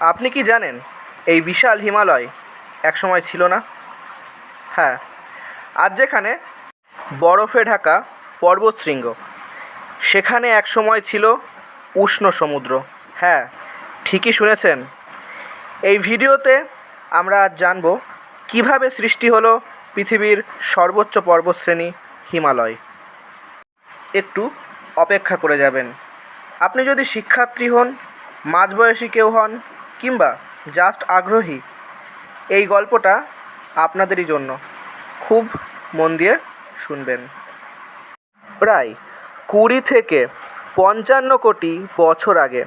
আপনি কি জানেন, এই বিশাল হিমালয় একসময় ছিল না? হ্যাঁ আজ যেখানে বরফে ঢাকা পর্বতশৃঙ্গ, সেখানে একসময় ছিল উষ্ণ সমুদ্র। হ্যাঁ ঠিকই শুনেছেন। এই ভিডিওতে আমরা আজ জানব কীভাবে সৃষ্টি হলো পৃথিবীর সর্বোচ্চ পর্বতশ্রেণী হিমালয়। একটু অপেক্ষা করে যাবেন। আপনি যদি শিক্ষার্থী হন, মাঝবয়সী কেউ হন কিংবা জাস্ট আগ্রহী, এই গল্পটা আপনাদেরই জন্য খুব মন দিয়ে শুনবেন। প্রায় কুড়ি থেকে পঞ্চান্ন কোটি বছর আগে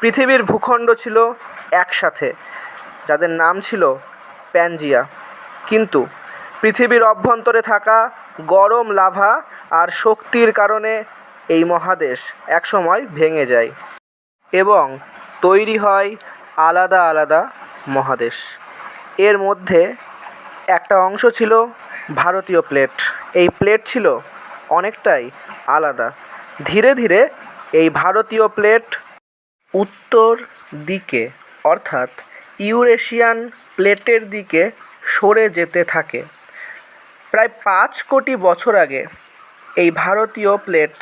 পৃথিবীর ভূখণ্ড ছিল একসাথে, যাদের নাম ছিল প্যানজিয়া। কিন্তু পৃথিবীর অভ্যন্তরে থাকা গরম লাভা আর শক্তির কারণে এই মহাদেশ একসময় ভেঙে যায় এবং তৈরি হয় আলাদা আলাদা মহাদেশ। এর মধ্যে একটা অংশ ছিল ভারতীয় প্লেট। এই প্লেট ছিল অনেকটাই আলাদা। ধীরে ধীরে এই ভারতীয় প্লেট উত্তর দিকে, অর্থাৎ ইউরেশিয়ান প্লেটের দিকে সরে যেতে থাকে। প্রায় পাঁচ কোটি বছর আগে এই ভারতীয় প্লেট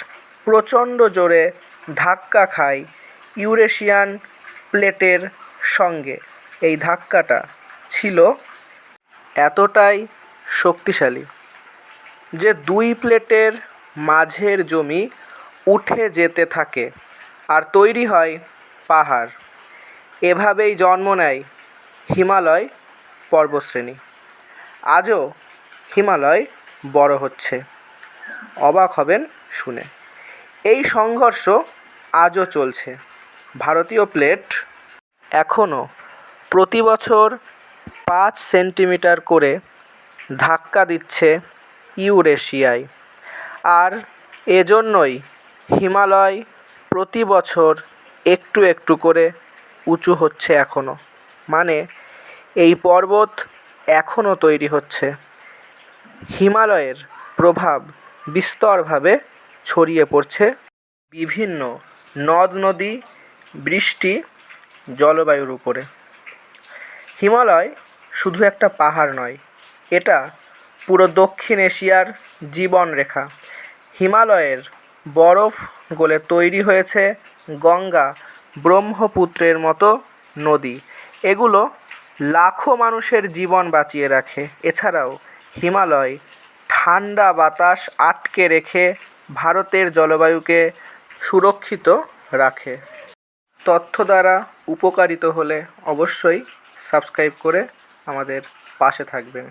প্রচণ্ড জোরে ধাক্কা খায় ইউরেশিয়ান প্লেটের সঙ্গে। এই ধাক্কাটা ছিল এতটাই শক্তিশালী যে দুই প্লেটের মাঝের জমি উঠে যেতে থাকে আর তৈরি হয় পাহাড়। এভাবেই জন্ম নেয় হিমালয় পর্বতশ্রেণী আজও হিমালয় বড় হচ্ছে। অবাক হবেন শুনে। এই সংঘর্ষ আজও চলছে। ভারতীয় প্লেট এখনও প্রতি বছর পাঁচ সেন্টিমিটার করে ধাক্কা দিচ্ছে ইউরেশিয়ায়। আর এজন্যই হিমালয় প্রতি বছর একটু একটু করে উঁচু হচ্ছে এখনও মানে এই পর্বত এখনও তৈরি হচ্ছে। হিমালয়ের প্রভাব বিস্তরভাবে ছড়িয়ে পড়ছে বিভিন্ন নদ নদী বৃষ্টি জলবায়ুর উপরে। হিমালয় শুধু একটা পাহাড় নয়, এটা পুরো দক্ষিণ এশিয়ার জীবনরেখা হিমালয়ের বরফ গলে তৈরি হয়েছে গঙ্গা ব্রহ্মপুত্রের মতো নদী। এগুলো লাখো মানুষের জীবন বাঁচিয়ে রাখে। এছাড়াও হিমালয় ঠান্ডা বাতাস আটকে রেখে ভারতের জলবায়ুকে সুরক্ষিত রাখে। তথ্য দ্বারা উপকারিত হলে অবশ্যই সাবস্ক্রাইব করে আমাদের পাশে থাকবেন।